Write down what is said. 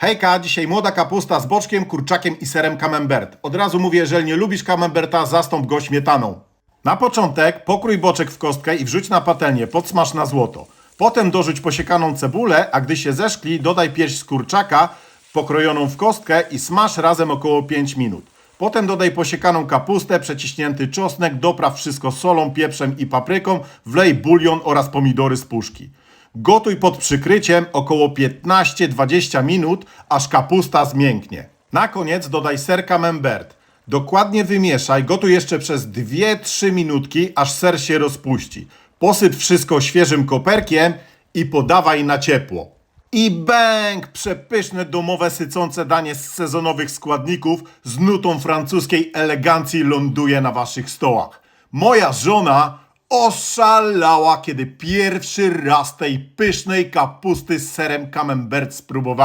Hejka, dzisiaj młoda kapusta z boczkiem, kurczakiem i serem camembert. Od razu mówię, jeżeli nie lubisz camemberta, zastąp go śmietaną. Na początek pokrój boczek w kostkę i wrzuć na patelnię, podsmaż na złoto. Potem dorzuć posiekaną cebulę, a gdy się zeszkli, dodaj pierś z kurczaka pokrojoną w kostkę i smaż razem około 5 minut. Potem dodaj posiekaną kapustę, przeciśnięty czosnek, dopraw wszystko solą, pieprzem i papryką, wlej bulion oraz pomidory z puszki. Gotuj pod przykryciem około 15-20 minut, aż kapusta zmięknie. Na koniec dodaj ser camembert. Dokładnie wymieszaj, gotuj jeszcze przez 2-3 minutki, aż ser się rozpuści. Posyp wszystko świeżym koperkiem i podawaj na ciepło. I bęk! Przepyszne domowe sycące danie z sezonowych składników z nutą francuskiej elegancji ląduje na waszych stołach. Moja żona oszalała, kiedy pierwszy raz tej pysznej kapusty z serem camembert spróbowała.